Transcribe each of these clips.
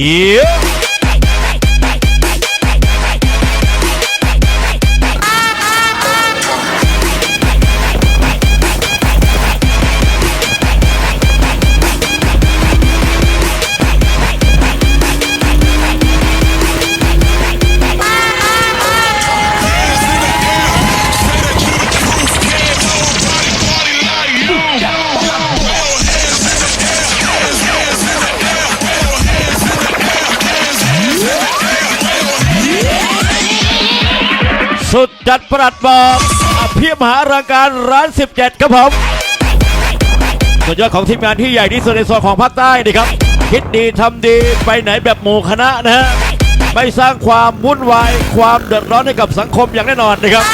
เสุดจัดประหลัดบอกอภิมหารังการร้าน 17 ครับผมสุดยอดของทีมงานที่ใหญ่ที่สุดในโซนของภาคใต้นี่ครับ คิดดีทำดีไปไหนแบบหมู่คณะนะฮะไม่สร้างความวุ่นวายความเดือดร้อนให้กับสังคมอย่างแน่นอนนะครับ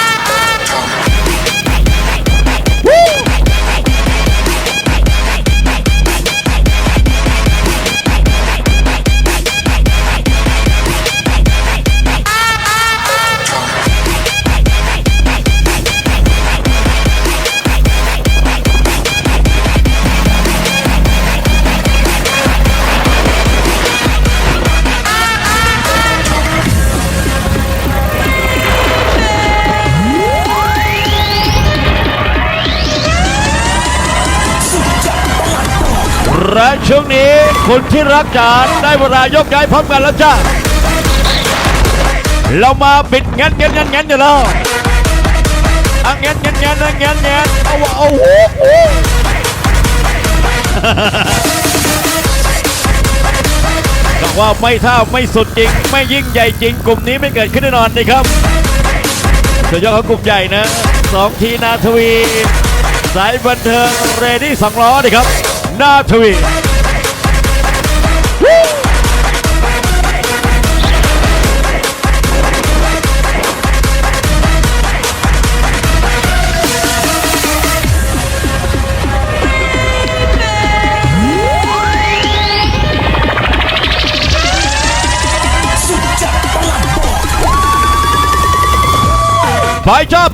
และช่วงนี้คุณที่รักจานได้เวลายกย้ายพร้อมกันแล้วจ้าเรามาปิดงั้นงันงั้นงั้นอยู่แล้วอะงั้นงั้นงั้นงันงั้นงั้นเอาวะเอาโอ้โหบอกว่าไม่ท่าไม่สุดจริง ไม่ยิ่งใหญ่จริง กลุ่มนี้ไม่เกิดขึ้นแน่นอนนะครับสุดยอดของกลุ่มใหญ่นะสองทีนาทวี สายบันเทิงเรดี้สองล้อนี่ครับ นาทวี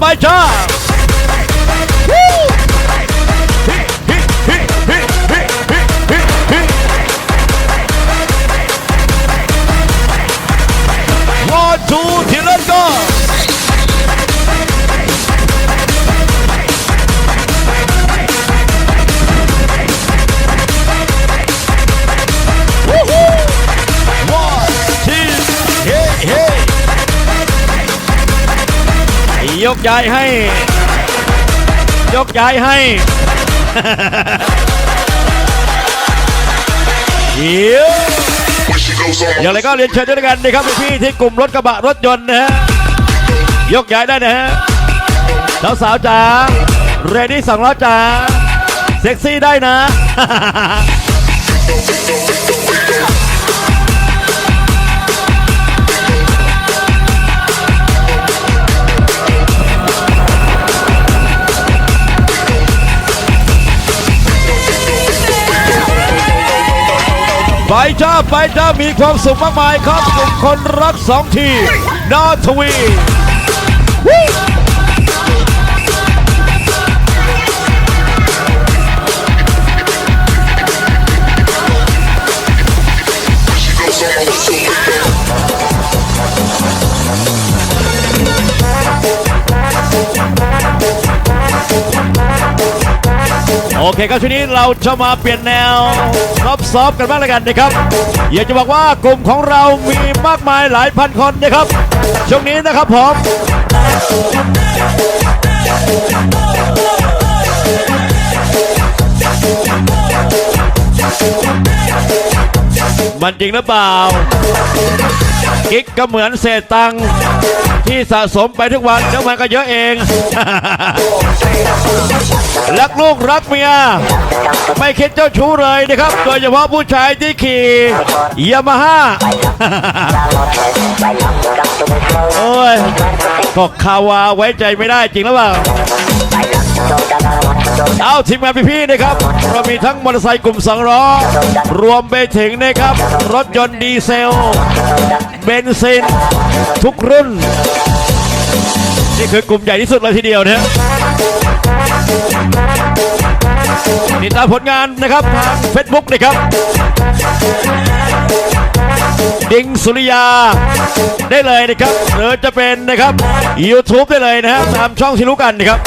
ไปจ้ ยกย้ายให้ ยกย้ายให้เยี่ยม When she goes on อย่างไรก็เรียนเชิญด้วยกันนะครับพี่ที่กลุ่มรถกระบะรถยนต์นะฮะยกย้ายได้นะฮะสาวสาวจ๋าเรดี้สองล้อจ๋าเซ็กซี่ได้นะ ไปจ้าไปจ้ามีความสุขมากมายครับกลุ่มคนรักสองทีนาทวี เคครับช่วงนี้เราจะมาเปลี่ยนแนวซอฟซอฟกันบ้างแล้วกันนะครับ อยากจะบอกว่ากลุ่มของเรามีมากมายหลายพันคนนะครับ ช่วงนี้นะครับผมมันจริงหรือเปล่า กิ๊กก็เหมือนเศษตังที่สะสมไปทุกวันแล้วมันก็เยอะเอง รักลูกรักเมีย ไม่คิดเจ้าชู้เลยนะครับ โดยเฉพาะผู้ชายที่ขี่ยามาฮ่าโอ้ยก็คาวาไว้ใจไม่ได้จริงหรือเปล่าเอาทีมงานพี่ๆนะครับเรามีทั้งมอเตอร์ไซค์กลุ่มสองล้อรวมไปถึงนะครับ รถยนต์ดีเซล เบนซิน ทุกรุ่น นี่คือกลุ่มใหญ่ที่สุดเลยทีเดียวนะฮะติดตามผลงานนะครับทาง Facebook นะครับ ดิงสุริยาได้เลยนะครับหรือจะเป็นนะครับ YouTube ได้เลยนะฮะตามช่องที่รู้กันนะครับ